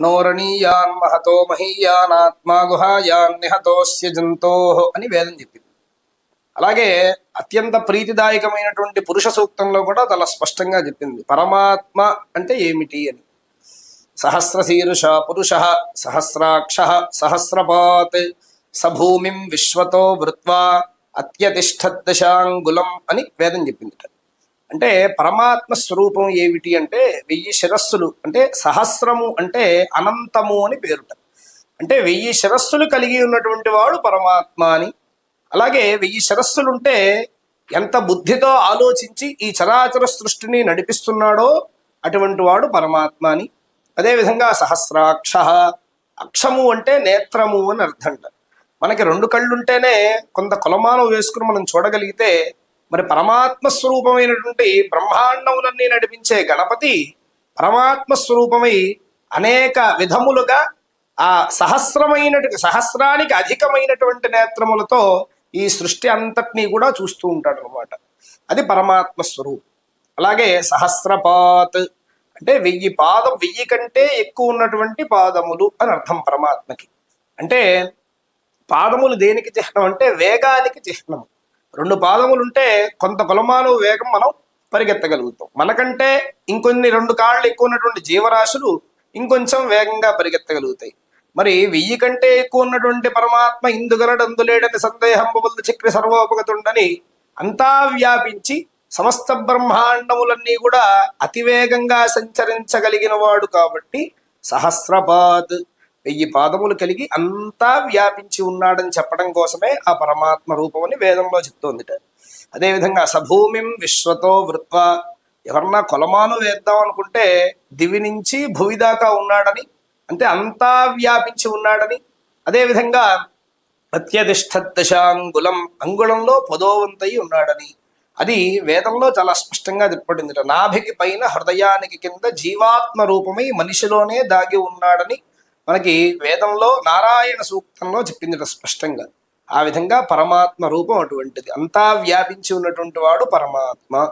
అనోరణీయాన్ మహతో మహీయాన్ ఆత్మా గుహాయాన్ నిహతోస్య జంతో అని వేదం చెప్పింది. అలాగే అత్యంత ప్రీతిదాయకమైనటువంటి పురుష సూక్తంలో కూడా చాలా స్పష్టంగా చెప్పింది. పరమాత్మ అంటే ఏమిటి అని. సహస్రశీరుష పురుష సహస్రాక్ష సహస్రపాత్ సభూమిం విశ్వతో వృత్వా అత్యతిష్టదశాంగులం అని వేదం చెప్పిందిట. అంటే పరమాత్మ స్వరూపం ఏమిటి అంటే వెయ్యి శిరస్సులు అంటే సహస్రము అంటే అనంతము అని పేరుట. అంటే వెయ్యి శిరస్సులు కలిగి ఉన్నటువంటి వాడు పరమాత్మ అని. అలాగే వెయ్యి శిరస్సులుంటే ఎంత బుద్ధితో ఆలోచించి ఈ చరాచర సృష్టిని నడిపిస్తున్నాడో అటువంటి వాడు పరమాత్మ అని. అదేవిధంగా సహస్రాక్ష అక్షము అంటే నేత్రము అని అర్థంట. మనకి రెండు కళ్ళుంటేనే కొంత కొలమానం వేసుకుని మనం చూడగలిగితే మరి పరమాత్మ స్వరూపమైనటువంటి బ్రహ్మాండములన్నీ నడిపించే గణపతి పరమాత్మ స్వరూపమై అనేక విధములుగా ఆ సహస్రమైన సహస్రానికి అధికమైనటువంటి నేత్రములతో ఈ సృష్టి అంతటినీ కూడా చూస్తూ ఉంటాడు అనమాట అది పరమాత్మ స్వరూపం అలాగే సహస్రపాత్ అంటే వెయ్యి పాదం వెయ్యి కంటే ఎక్కువ ఉన్నటువంటి పాదములు అని అర్థం పరమాత్మకి. అంటే పాదములు దేనికి చిహ్నం అంటే వేగానికి చిహ్నం రెండు పాదములు ఉంటే కొంత కొలమాను వేగం మనం పరిగెత్తగలుగుతాం. మనకంటే ఇంకొన్ని రెండు కాళ్ళు ఎక్కువ ఉన్నటువంటి జీవరాశులు ఇంకొంచెం వేగంగా పరిగెత్తగలుగుతాయి. మరి వెయ్యి కంటే ఎక్కువ ఉన్నటువంటి పరమాత్మ ఇందుగలడందులేడని సందేహం బుబుల్ చక్రి సర్వోపగతుండని అంతా వ్యాపించి సమస్త బ్రహ్మాండములన్నీ కూడా అతివేగంగా సంచరించగలిగిన వాడు కాబట్టి సహస్రపాద్. వెయ్యి పాదములు కలిగి అంతా వ్యాపించి ఉన్నాడని చెప్పడం కోసమే ఆ పరమాత్మ రూపం అని వేదంలో చెప్తోందిట. అదేవిధంగా సభూమిం విశ్వతో వృత్వ ఎవరన్నా కొలమాను వేద్దాం అనుకుంటే దివి నుంచి భువి దాకా ఉన్నాడని అంటే అంతా వ్యాపించి ఉన్నాడని. అదేవిధంగా అత్యధిష్ఠదశాంగులం అంగుళంలో పదోవంతయి ఉన్నాడని. అది వేదంలో చాలా స్పష్టంగా చెప్పబడింది నాభికి పైన హృదయానికి కింద జీవాత్మ రూపమై మనిషిలోనే దాగి ఉన్నాడని మనకి వేదంలో నారాయణ సూక్తంలో చెప్పింది స్పష్టంగా. ఆ విధంగా పరమాత్మ రూపం అటువంటిది. అంతా వ్యాపించి ఉన్నటువంటి వాడు పరమాత్మ.